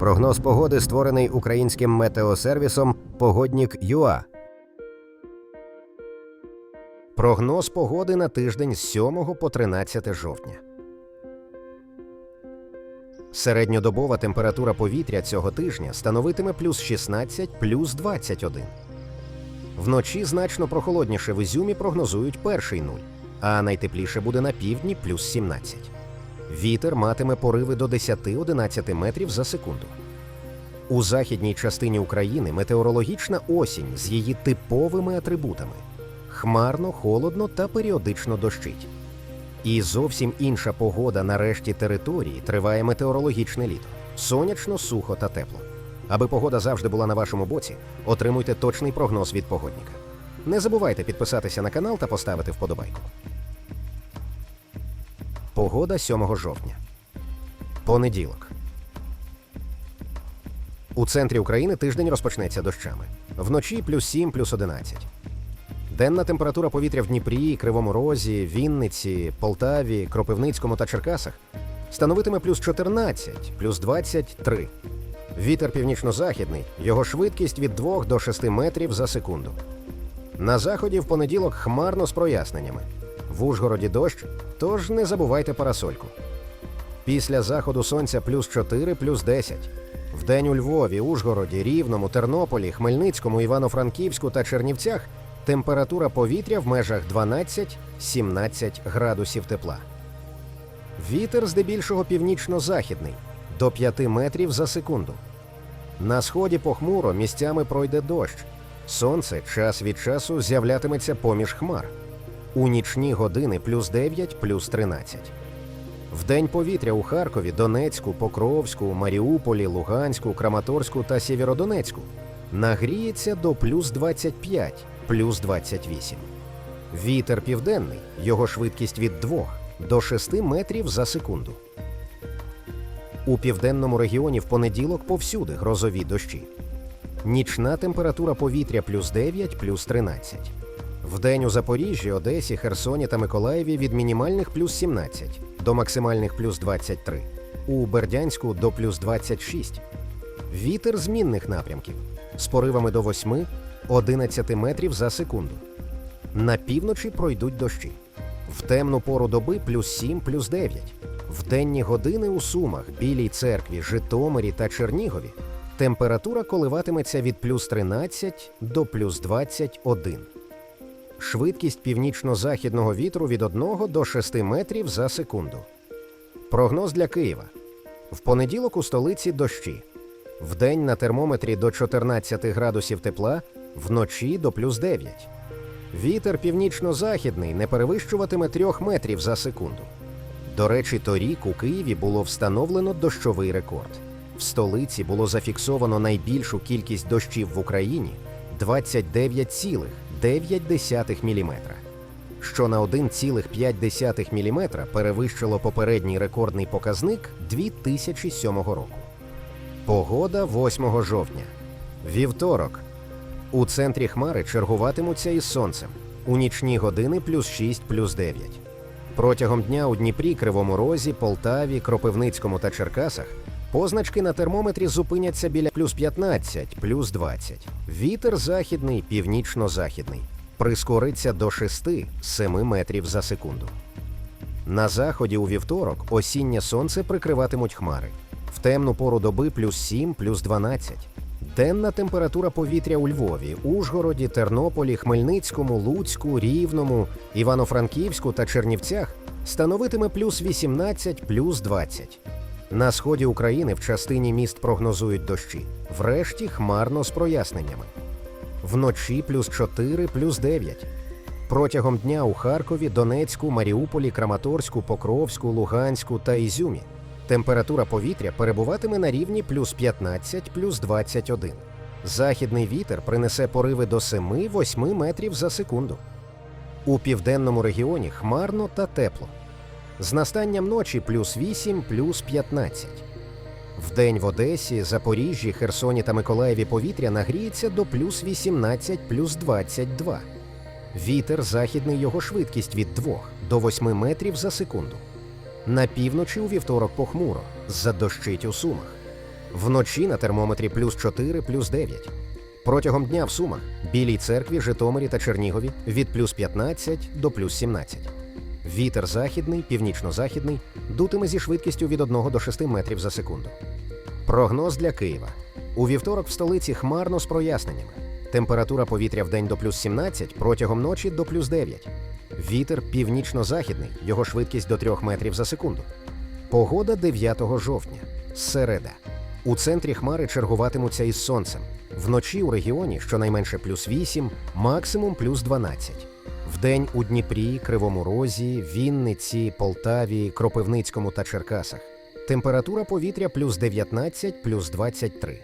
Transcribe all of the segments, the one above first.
Прогноз погоди створений українським метеосервісом Погоднік ЮА. Прогноз погоди на тиждень з 7 по 13 жовтня. Середньодобова температура повітря цього тижня становитиме плюс 16, плюс 21. Вночі значно прохолодніше в Ізюмі прогнозують перший нуль, а найтепліше буде на півдні плюс 17. Вітер матиме пориви до 10-11 метрів за секунду. У західній частині України метеорологічна осінь з її типовими атрибутами: хмарно, холодно та періодично дощить. І зовсім інша погода на решті території триває метеорологічне літо. Сонячно, сухо та тепло. Аби погода завжди була на вашому боці, отримуйте точний прогноз від погодника. Не забувайте підписатися на канал та поставити вподобайку. Погода 7 жовтня. Понеділок. У центрі України тиждень розпочнеться дощами. Вночі плюс 7, плюс 11. Денна температура повітря в Дніпрі, Кривому Розі, Вінниці, Полтаві, Кропивницькому та Черкасах становитиме плюс 14, плюс 23. Вітер північно-західний, його швидкість від 2 до 6 метрів за секунду. На заході в понеділок хмарно з проясненнями. В Ужгороді дощ, тож не забувайте парасольку. Після заходу сонця плюс 4, плюс 10. Вдень у Львові, Ужгороді, Рівному, Тернополі, Хмельницькому, Івано-Франківську та Чернівцях температура повітря в межах 12-17 градусів тепла. Вітер здебільшого північно-західний до 5 метрів за секунду. На сході похмуро місцями пройде дощ. Сонце час від часу з'являтиметься поміж хмар. У нічні години плюс 9, плюс 13. Вдень повітря у Харкові, Донецьку, Покровську, Маріуполі, Луганську, Краматорську та Сєвєродонецьку нагріється до плюс 25, плюс 28. Вітер південний, його швидкість від 2 до 6 метрів за секунду. У південному регіоні в понеділок повсюди грозові дощі. Нічна температура повітря плюс 9, плюс 13. Вдень у Запоріжжі, Одесі, Херсоні та Миколаєві від мінімальних плюс 17 до максимальних плюс 23. У Бердянську до плюс 26. Вітер змінних напрямків з поривами до 8-11 метрів за секунду. На півночі пройдуть дощі. В темну пору доби плюс 7, плюс 9. В денні години у Сумах, Білій церкві, Житомирі та Чернігові температура коливатиметься від плюс 13 до плюс 21. Швидкість північно-західного вітру від 1 до 6 метрів за секунду. Прогноз для Києва. В понеділок у столиці дощі. Вдень на термометрі до 14 градусів тепла, вночі до плюс 9. Вітер північно-західний не перевищуватиме 3 метрів за секунду. До речі, торік у Києві було встановлено дощовий рекорд. В столиці було зафіксовано найбільшу кількість дощів в Україні 29,9 мм, що на 1,5 мм перевищило попередній рекордний показник 2007 року. Погода 8 жовтня. Вівторок. У центрі хмари чергуватимуться із сонцем. У нічні години плюс 6, плюс 9. Протягом дня у Дніпрі, Кривому Розі, Полтаві, Кропивницькому та Черкасах позначки на термометрі зупиняться біля плюс 15, плюс 20. Вітер західний, північно-західний. Прискориться до 6-7 метрів за секунду. На заході у вівторок осіннє сонце прикриватимуть хмари. В темну пору доби плюс 7, плюс 12. Денна температура повітря у Львові, Ужгороді, Тернополі, Хмельницькому, Луцьку, Рівному, Івано-Франківську та Чернівцях становитиме плюс 18, плюс 20. На сході України в частині міст прогнозують дощі, врешті хмарно з проясненнями. Вночі плюс 4, плюс 9. Протягом дня у Харкові, Донецьку, Маріуполі, Краматорську, Покровську, Луганську та Ізюмі температура повітря перебуватиме на рівні плюс 15, плюс 21. Західний вітер принесе пориви до 7-8 метрів за секунду. У південному регіоні хмарно та тепло. З настанням ночі плюс 8, плюс 15. Вдень в Одесі, Запоріжжі, Херсоні та Миколаєві повітря нагріється до плюс 18, плюс 22. Вітер західний його швидкість від 2 до 8 метрів за секунду. На півночі у вівторок похмуро, задощить у сумах. Вночі на термометрі плюс 4, плюс 9. Протягом дня в Сумах, Білій церкві, Житомирі та Чернігові від плюс 15 до плюс 17. Вітер західний, північно-західний дутиме зі швидкістю від 1 до 6 метрів за секунду. Прогноз для Києва. У вівторок в столиці хмарно з проясненнями. Температура повітря в день до плюс 17, протягом ночі до плюс 9. Вітер північно-західний, його швидкість до 3 метрів за секунду. Погода 9 жовтня. Середа. У центрі хмари чергуватимуться із сонцем. Вночі у регіоні щонайменше плюс 8, максимум плюс 12. Вдень у Дніпрі, Кривому Розі, Вінниці, Полтаві, Кропивницькому та Черкасах. Температура повітря плюс 19, плюс 23.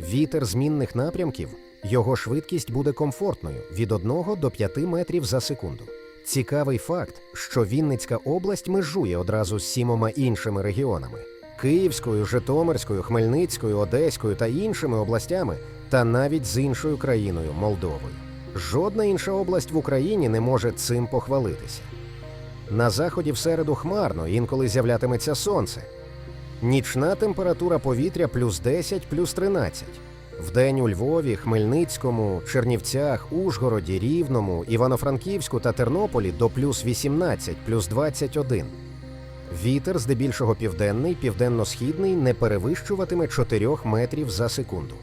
Вітер змінних напрямків. Його швидкість буде комфортною від 1 до 5 метрів за секунду. Цікавий факт, що Вінницька область межує одразу з сімома іншими регіонами Київською, Житомирською, Хмельницькою, Одеською та іншими областями, та навіть з іншою країною Молдовою. Жодна інша область в Україні не може цим похвалитися. На заході в середу хмарно, інколи з'являтиметься сонце. Нічна температура повітря плюс 10, плюс 13. Вдень у Львові, Хмельницькому, Чернівцях, Ужгороді, Рівному, Івано-Франківську та Тернополі до плюс 18, плюс 21. Вітер здебільшого південний, південно-східний не перевищуватиме 4 метрів за секунду.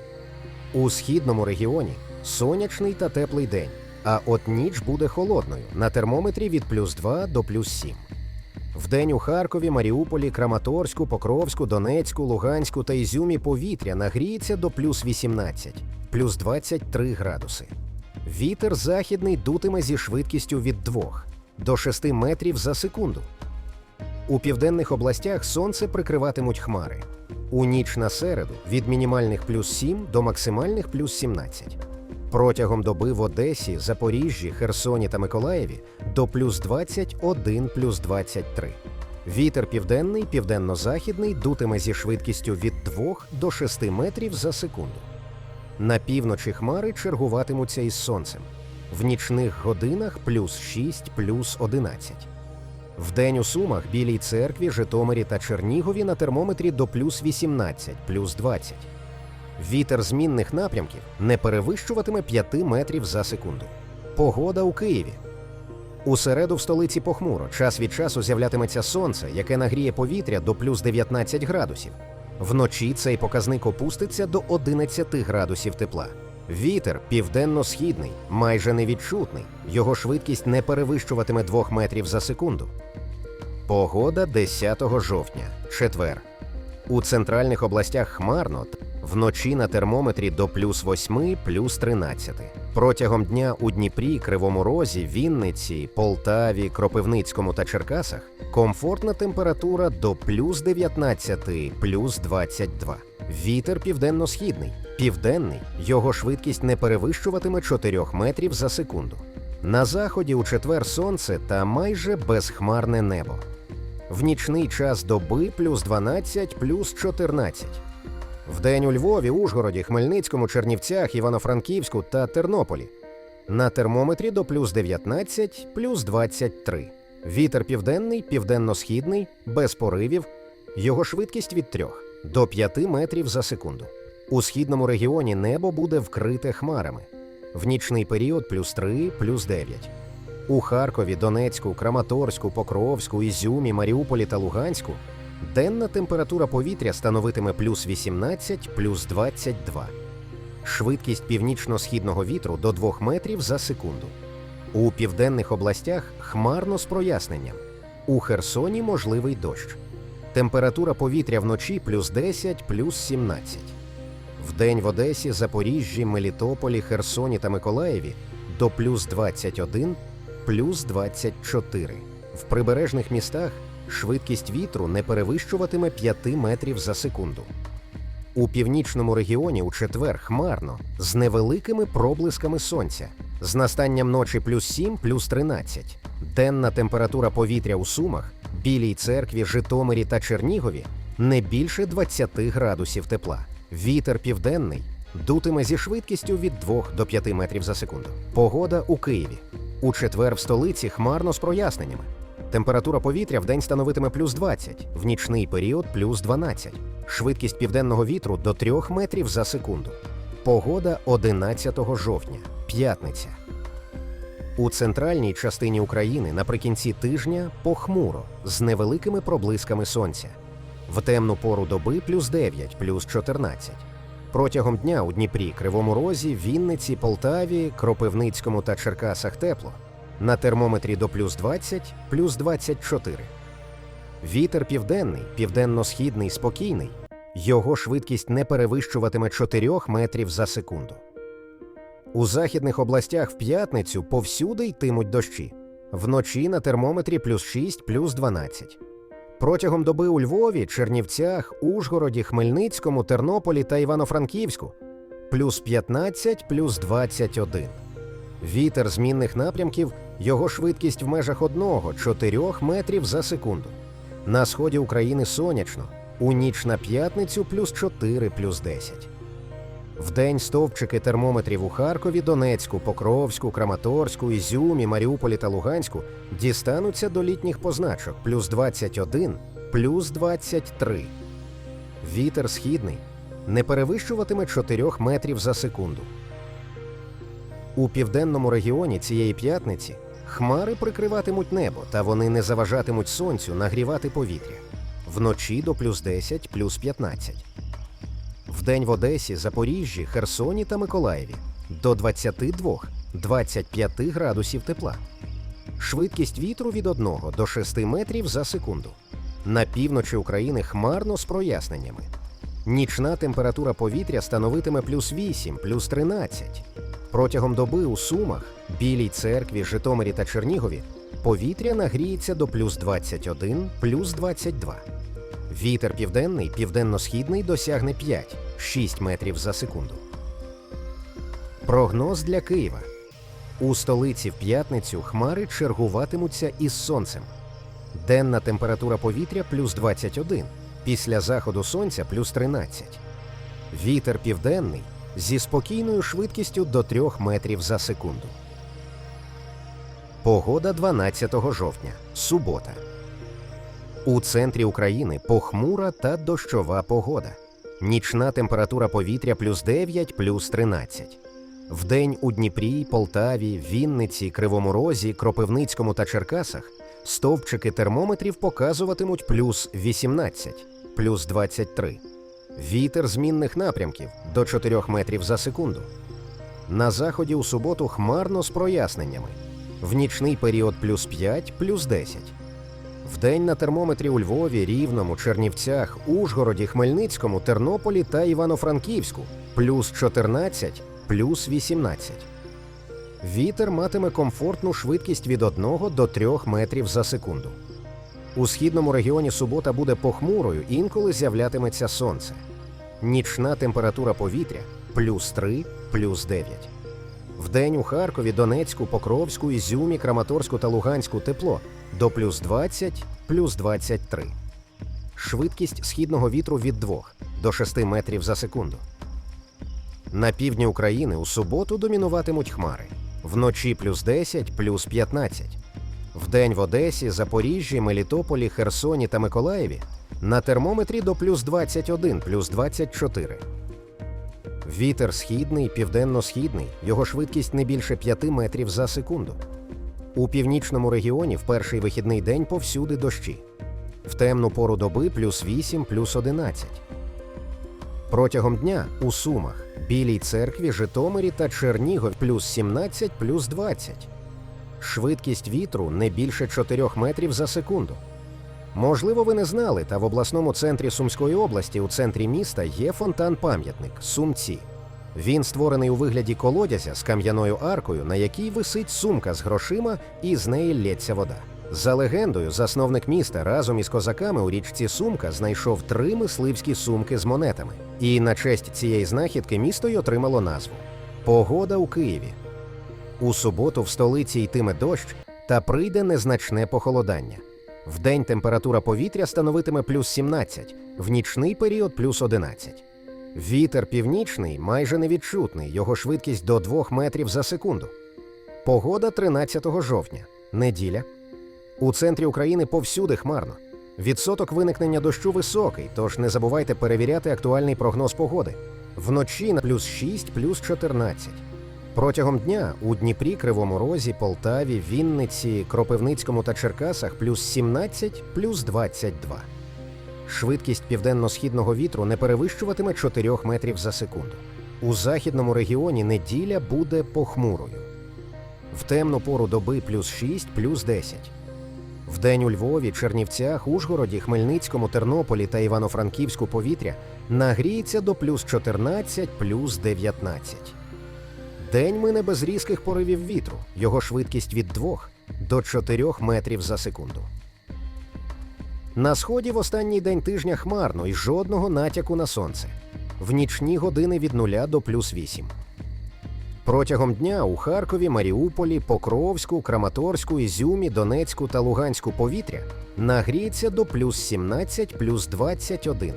У східному регіоні сонячний та теплий день, а от ніч буде холодною на термометрі від плюс 2 до плюс 7. Вдень у Харкові, Маріуполі, Краматорську, Покровську, Донецьку, Луганську та Ізюмі повітря нагріється до плюс 18, плюс 23 градуси. Вітер західний дутиме зі швидкістю від 2 до 6 метрів за секунду. У південних областях сонце прикриватимуть хмари. У ніч на середу від мінімальних плюс 7 до максимальних плюс 17. Протягом доби в Одесі, Запоріжжі, Херсоні та Миколаєві до плюс 21 плюс 23. Вітер південний, південно-західний дутиме зі швидкістю від 2 до 6 метрів за секунду. На півночі хмари чергуватимуться із сонцем. В нічних годинах плюс 6 плюс 11. Вдень у Сумах, Білій церкві, Житомирі та Чернігові на термометрі до плюс 18, плюс 20. Вітер змінних напрямків не перевищуватиме 5 метрів за секунду. Погода у Києві. У середу в столиці похмуро. Час від часу з'являтиметься сонце, яке нагріє повітря до плюс 19 градусів. Вночі цей показник опуститься до 11 градусів тепла. Вітер південно-східний, майже невідчутний. Його швидкість не перевищуватиме 2 метрів за секунду. Погода 10 жовтня, четвер. У центральних областях хмарно, вночі на термометрі до плюс 8, плюс 13. Протягом дня у Дніпрі, Кривому Розі, Вінниці, Полтаві, Кропивницькому та Черкасах комфортна температура до плюс 19, плюс 22. Вітер південно-східний, південний, його швидкість не перевищуватиме 4 метрів за секунду. На заході у четвер сонце та майже безхмарне небо. В нічний час доби плюс 12, плюс 14. Вдень у Львові, Ужгороді, Хмельницькому, Чернівцях, Івано-Франківську та Тернополі. На термометрі до плюс 19, плюс 23. Вітер південний, південно-східний, без поривів. Його швидкість від 3 до 5 метрів за секунду. У східному регіоні небо буде вкрите хмарами. В нічний період плюс 3, плюс 9. У Харкові, Донецьку, Краматорську, Покровську, Ізюмі, Маріуполі та Луганську денна температура повітря становитиме плюс 18, плюс 22. Швидкість північно-східного вітру до 2 метрів за секунду. У південних областях хмарно з проясненням. У Херсоні можливий дощ. Температура повітря вночі плюс 10, плюс 17. Вдень в Одесі, Запоріжжі, Мелітополі, Херсоні та Миколаєві до плюс 21, плюс 24. В прибережних містах швидкість вітру не перевищуватиме 5 метрів за секунду. У північному регіоні у четвер хмарно з невеликими проблисками сонця, з настанням ночі плюс 7, плюс 13. Денна температура повітря у Сумах, Білій церкві, Житомирі та Чернігові не більше 20 градусів тепла. Вітер південний дутиме зі швидкістю від 2 до 5 метрів за секунду. Погода у Києві. У четвер в столиці хмарно з проясненнями. Температура повітря вдень становитиме плюс 20, в нічний період плюс 12. Швидкість південного вітру до 3 метрів за секунду. Погода 11 жовтня, п'ятниця. У центральній частині України наприкінці тижня похмуро з невеликими проблисками сонця. В темну пору доби плюс 9, плюс 14. Протягом дня у Дніпрі, Кривому Розі, Вінниці, Полтаві, Кропивницькому та Черкасах тепло. На термометрі до плюс 20, плюс 24. Вітер південний, південно-східний спокійний. Його швидкість не перевищуватиме 4 метрів за секунду. У західних областях в п'ятницю повсюди йтимуть дощі. Вночі на термометрі плюс 6, плюс 12. Протягом доби у Львові, Чернівцях, Ужгороді, Хмельницькому, Тернополі та Івано-Франківську плюс 15, плюс 21. Вітер змінних напрямків, його швидкість в межах 1-4 метрів за секунду. На сході України сонячно, у ніч на п'ятницю плюс 4, плюс 10. Вдень стовпчики термометрів у Харкові, Донецьку, Покровську, Краматорську, Ізюмі, Маріуполі та Луганську дістануться до літніх позначок плюс 21, плюс 23. Вітер східний не перевищуватиме 4 метрів за секунду. У південному регіоні цієї п'ятниці хмари прикриватимуть небо, та вони не заважатимуть сонцю нагрівати повітря. Вночі до плюс 10, плюс 15. Вдень в Одесі, Запоріжжі, Херсоні та Миколаєві до 22-25 градусів тепла. Швидкість вітру від 1 до 6 метрів за секунду. На півночі України хмарно з проясненнями. Нічна температура повітря становитиме плюс 8, плюс 13. Протягом доби у Сумах, Білій церкві, Житомирі та Чернігові повітря нагріється до плюс 21, плюс 22. Вітер південний, південно-східний досягне 5-6 метрів за секунду. Прогноз для Києва. У столиці в п'ятницю хмари чергуватимуться із сонцем. Денна температура повітря плюс 21, після заходу сонця плюс 13. Вітер південний зі спокійною швидкістю до 3 метрів за секунду. Погода 12 жовтня. Субота. У центрі України похмура та дощова погода. Нічна температура повітря плюс 9, плюс 13. Вдень у Дніпрі, Полтаві, Вінниці, Кривому Розі, Кропивницькому та Черкасах стовпчики термометрів показуватимуть плюс 18, плюс 23. Вітер змінних напрямків до 4 метрів за секунду. На заході у суботу хмарно з проясненнями. В нічний період плюс 5, плюс 10. Вдень на термометрі у Львові, Рівному, Чернівцях, Ужгороді, Хмельницькому, Тернополі та Івано-Франківську плюс 14, плюс 18. Вітер матиме комфортну швидкість від 1 до 3 метрів за секунду. У східному регіоні субота буде похмурою, інколи з'являтиметься сонце. Нічна температура повітря плюс 3, плюс 9. Вдень у Харкові, Донецьку, Покровську, Ізюмі, Краматорську та Луганську тепло до плюс 20, плюс 23. Швидкість східного вітру від 2 до 6 метрів за секунду. На півдні України у суботу домінуватимуть хмари. Вночі плюс 10, плюс 15. Вдень в Одесі, Запоріжжі, Мелітополі, Херсоні та Миколаєві на термометрі до плюс 21, плюс 24. Вітер східний, південно-східний, його швидкість не більше 5 метрів за секунду. У північному регіоні в перший вихідний день повсюди дощі. В темну пору доби плюс 8, плюс 11. Протягом дня у Сумах, Білій церкві, Житомирі та Чернігов плюс 17, плюс 20. Швидкість вітру не більше 4 метрів за секунду. Можливо, ви не знали, та в обласному центрі Сумської області, у центрі міста, є фонтан-пам'ятник Сумці. Він створений у вигляді колодязя з кам'яною аркою, на якій висить сумка з грошима, і з неї лється вода. За легендою, засновник міста разом із козаками у річці Сумка знайшов три мисливські сумки з монетами. І на честь цієї знахідки місто й отримало назву Погода у Києві. У суботу в столиці йтиме дощ та прийде незначне похолодання. Вдень температура повітря становитиме плюс 17, в нічний період плюс 11. Вітер північний майже невідчутний, його швидкість до 2 метрів за секунду. Погода 13 жовтня, неділя. У центрі України повсюди хмарно. Відсоток виникнення дощу високий, тож не забувайте перевіряти актуальний прогноз погоди. Вночі на плюс 6, плюс 14. Протягом дня у Дніпрі, Кривому Розі, Полтаві, Вінниці, Кропивницькому та Черкасах плюс 17, плюс 22. Швидкість південно-східного вітру не перевищуватиме 4 метрів за секунду. У західному регіоні неділя буде похмурою. В темну пору доби плюс 6, плюс 10. Вдень у Львові, Чернівцях, Ужгороді, Хмельницькому, Тернополі та Івано-Франківську повітря нагріється до плюс 14, плюс 19. День мине без різких поривів вітру, його швидкість від 2 до 4 метрів за секунду. На сході в останній день тижня хмарно і жодного натяку на сонце. В нічні години від 0 до плюс 8. Протягом дня у Харкові, Маріуполі, Покровську, Краматорську, Ізюмі, Донецьку та Луганську повітря нагріється до плюс 17, плюс 21.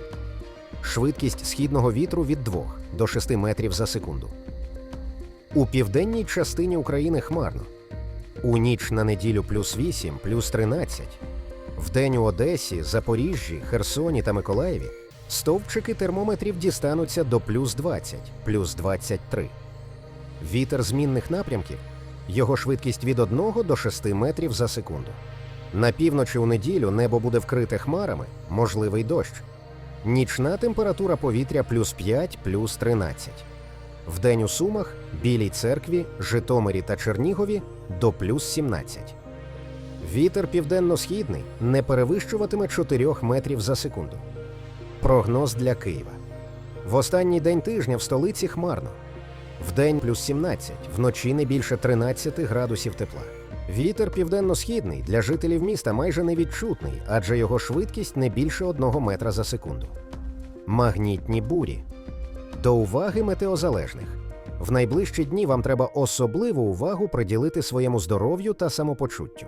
Швидкість східного вітру від 2 до 6 метрів за секунду. У південній частині України хмарно. У ніч на неділю плюс 8, плюс 13. Вдень у Одесі, Запоріжжі, Херсоні та Миколаєві стовпчики термометрів дістануться до плюс 20, плюс 23. Вітер змінних напрямків. Його швидкість від 1 до 6 метрів за секунду. На півночі у неділю небо буде вкрите хмарами, можливий дощ. Нічна температура повітря плюс 5, плюс 13. Вдень у Сумах, Білій церкві, Житомирі та Чернігові до плюс 17. Вітер південно-східний не перевищуватиме 4 метрів за секунду. Прогноз для Києва. В останній день тижня в столиці хмарно. Вдень плюс 17, вночі не більше 13 градусів тепла. Вітер південно-східний для жителів міста майже невідчутний, адже його швидкість не більше 1 метра за секунду. Магнітні бурі. До уваги метеозалежних. В найближчі дні вам треба особливу увагу приділити своєму здоров'ю та самопочуттю.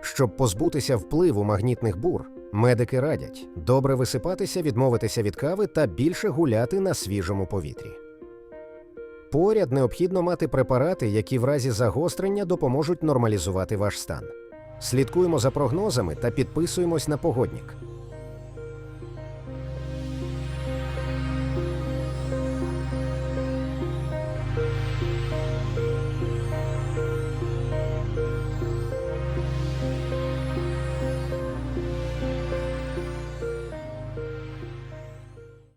Щоб позбутися впливу магнітних бур, медики радять добре висипатися, відмовитися від кави та більше гуляти на свіжому повітрі. Поряд необхідно мати препарати, які в разі загострення допоможуть нормалізувати ваш стан. Слідкуємо за прогнозами та підписуємось на погоднік.